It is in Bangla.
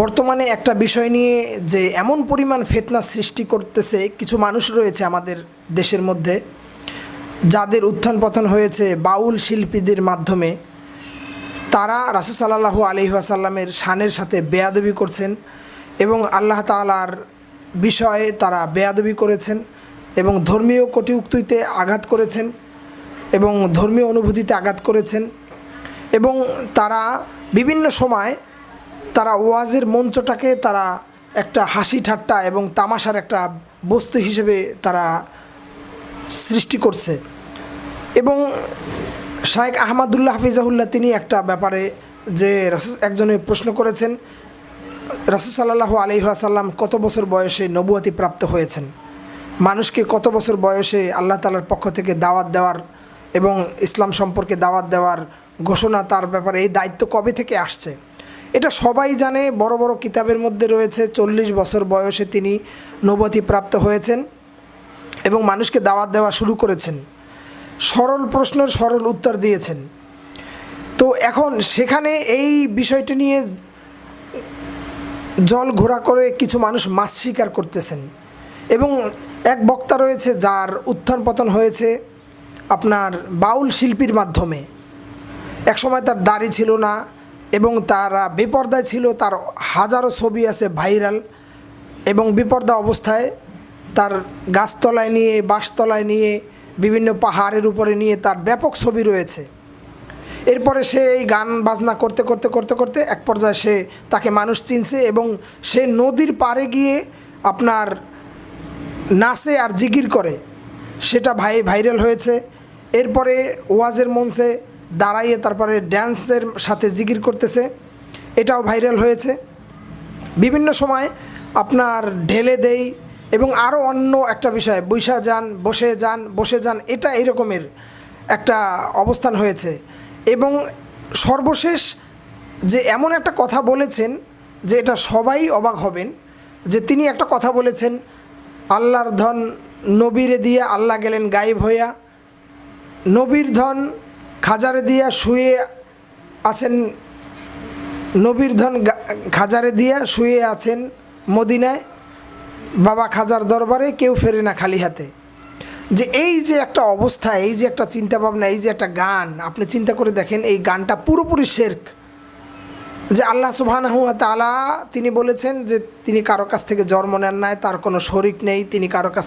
বর্তমানে একটা বিষয় নিয়ে যে এমন পরিমাণ ফেতনা সৃষ্টি করতেছে, কিছু মানুষ রয়েছে আমাদের দেশের মধ্যে, যাদের উত্থান পতন হয়েছে বাউল শিল্পীদের মাধ্যমে। তারা রাসুল সাল্লাহু আলহি আসাল্লামের শানের সাথে বেয়াদবি করছেন এবং আল্লাহ তালার বিষয়ে তারা বেয়াদবি করেছেন এবং ধর্মীয় কটিউক্তিতে আঘাত করেছেন এবং ধর্মীয় অনুভূতিতে আঘাত করেছেন এবং তারা বিভিন্ন সময় তারা ওয়াজের মঞ্চটাকে তারা একটা হাসি ঠাট্টা এবং তামাশার একটা বস্তু হিসেবে তারা সৃষ্টি করছে। এবং শায়েক আহমদুল্লাহ হাফিজাহুল্লাহ তিনি একটা ব্যাপারে যে একজনে প্রশ্ন করেছেন, রাসুল সাল্লাহ আলহাসাল্লাম কত বছর বয়সে নবুয়াতি প্রাপ্ত হয়েছেন? মানুষকে কত বছর বয়সে আল্লাহ তালার পক্ষ থেকে দাওয়াত দেওয়ার এবং ইসলাম সম্পর্কে দাওয়াত দেওয়ার ঘোষণা তার ব্যাপারে, এই দায়িত্ব কবে থেকে আসছে? এটা সবাই জানে, বড় বড় কিতাবের মধ্যে রয়েছে, চল্লিশ বছর বয়সে তিনি নবতি প্রাপ্ত হয়েছেন এবং মানুষকে দাওয়াত দেওয়া শুরু করেছেন। সরল প্রশ্নের সরল উত্তর দিয়েছেন। তো এখন সেখানে এই বিষয়টি নিয়ে জল ঘোরা করে কিছু মানুষ মাছ শিকার করতেছেন এবং এক বক্তা রয়েছে যার উত্থান পতন হয়েছে আপনার বাউল শিল্পীর মাধ্যমে। একসময় তার দাড়ি ছিল না এবং তারা বিপর্দায় ছিল, তার হাজারো ছবি আছে ভাইরাল এবং বিপর্দা অবস্থায় তার গাছতলায় নিয়ে বাঁশতলায় নিয়ে, বিভিন্ন পাহাড়ের উপরে নিয়ে তার ব্যাপক ছবি রয়েছে। এরপরে সে এই গান বাজনা করতে করতে করতে করতে এক পর্যায়ে সে তাকে মানুষ চিনছে এবং সে নদীর পাড়ে গিয়ে আপনার নাচে আর জিগির করে। সেটা ভাই, ভাইরাল হয়েছে। এরপরে ওয়াজের মঞ্চে দাঁড়াইয়ে তারপরে ড্যান্সের সাথে জিগির করতেছে। এটাও ভাইরাল হয়েছে। বিভিন্ন সময় আপনার ঢেলে দেই এবং আরও অন্য একটা বিষয়, বৈশা যান, বসে যান বসে যান, এটা এরকমের একটা অবস্থান হয়েছে। এবং সর্বশেষ যে এমন একটা কথা বলেছেন যে এটা সবাই অবাক হবেন, যে তিনি একটা কথা বলেছেন, আল্লাহর ধন নবীরে দিয়ে আল্লাহ গেলেন গায়েব হইয়া। নবীর ধন খাজারে দিয়া শুয়ে আছেন নবীর ধন খাজারে দিয়া শুয়ে আছেন মদিনায়, বাবা খাজার দরবারে কেউ ফেরে না খালি হাতে। যে এই যে একটা অবস্থা, এই যে একটা চিন্তা ভাবনা এই যে একটা গান, আপনি চিন্তা করে দেখেন, এই গানটা পুরোপুরি শেরক। যে আল্লাহ সুবহানাহু তালা তিনি বলেছেন যে তিনি কারও কাছ থেকে জন্ম নেন নাই, তার কোনো শরিক নেই, তিনি কারও কাছ